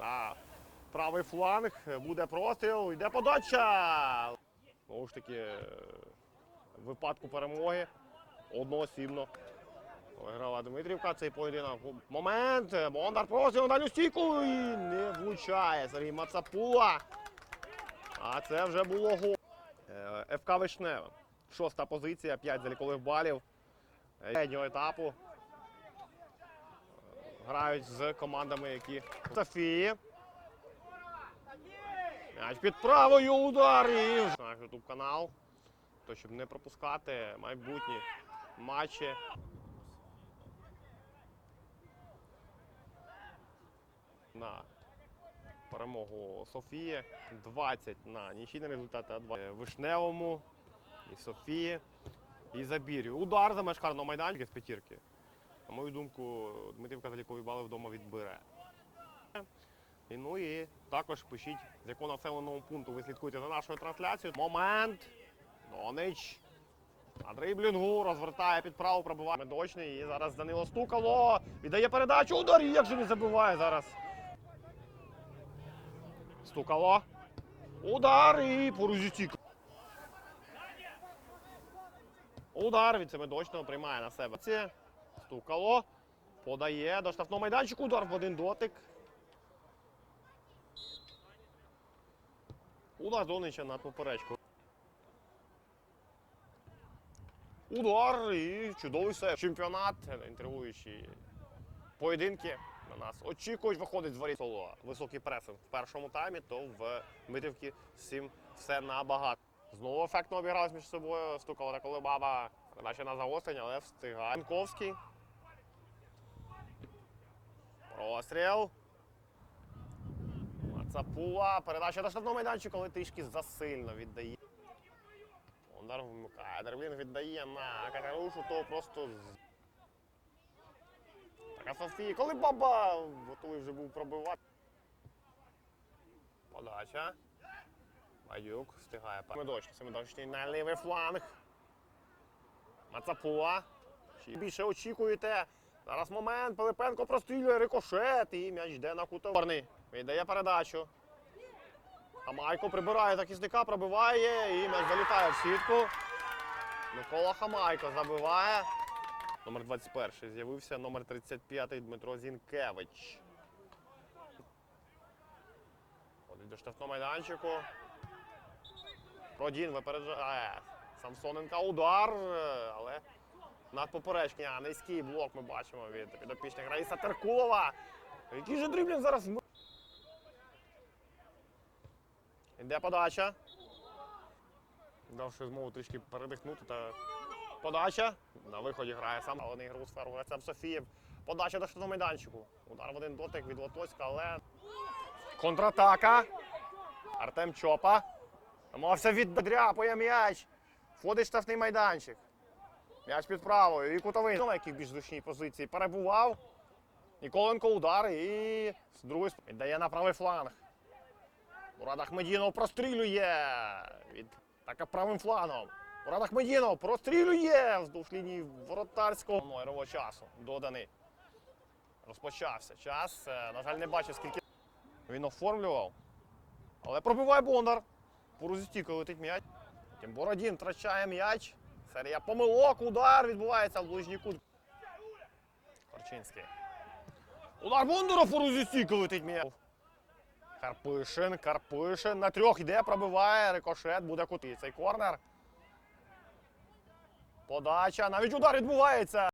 на правий фланг. Буде простріл. Йде подача. Знову ж таки, е, в випадку перемоги одноосібно. Виграла Дмитрівка цей поєдинок. Момент. Бондар простріл дальню стійку і не влучає Сергій Мацапула. А це вже було гол. Е, ФК Вишнева. Шоста позиція, 5 залікових балів. Середнього етапу. Грають з командами, які Софії. М'яч під правою удар і наш YouTube канал. То щоб не пропускати майбутні матчі. На перемогу Софії. 20 на нічийний результат, а 2 Вишневому і Софії. І Забір'ю. Удар за меж карного майданчика з п'ятірки. На мою думку, Дмитрівка залікові бали вдома відбере. І, ну і також пишіть, з якого населеного пункту ви слідкуєте за нашою трансляцією. Момент. Донич. На дриблінгу розвертає під праву, пробиває медочний. І зараз Данило стукало. Віддає передачу. Удар. Як же не забиває зараз. Стукало. Удар і Порузютік. Удар від Семидочного приймає на себе. Стукало. Подає до штрафного майданчику. Удар в один дотик. Удар Донича над поперечку. Удар і чудовий сейв. Чемпіонат, інтригуючі поєдинки на нас очікують. Виходить з воріт соло. Високий пресинг в першому таймі, то в Дмитрівці всім все набагато. Знову ефектно обігрались між собою. Стукала та коли баба. Передача на загострення, але встигає. Янковський. Простріл. Мацапула. Передача до штрафного майданчика, але трішки засильно віддає. Бондар вмикає. Дерблін віддає на Катерушу, то просто така Софія. Коли баба готовий вже був пробивати. Подача. Баюк встигає. Семидочний, Семидочний на лівий фланг. Мацапула. Більше очікуєте? Зараз момент. Пилипенко прострілює рикошет і м'яч йде на кутоварний. Віддає передачу. А Майко прибирає захисника, пробиває і м'яч залітає в сітку. Микола Хамайко забиває. Номер 21 з'явився номер 35 Дмитро Зінкевич. Ходить до штрафного майданчику. Продін випереджає. Самсоненка удар, е, але над поперечні. Низький блок ми бачимо від підопічних Раїса Теркулова. Який же дріблінг зараз? Іде подача. Давши змогу трішки передихнути та подача. На виході грає сам, не ігрову сферу грає сам Софієв. Подача до штрафного майданчику. Удар в один дотик від Лотоцька, але контратака. Артем Чопа. Намагався віддряпує м'яч. Входить штрафний майданчик. М'яч під правою. І кутовий, на якій більш зручній позиції перебував. Ніколенко удар і з другої віддає на правий фланг. Мурад Ахмедінов прострілює від така правим флангом. Мурад Ахмедінов прострілює вздовж лінії воротарського номерового часу. Доданий. Розпочався час. Е, На жаль, не бачив, скільки він оформлював. Але пробиває Бондар. По розістіку летить м'яч. Потім Бородін втрачає м'яч. Серія помилок, удар відбувається в ближній кут. Корчинський. Удар Бондара по розістіку летить м'я. Карпишин, Карпишин на трьох йде, пробиває, рикошет, буде кути. Цей корнер. Подача, навіть удар відбувається.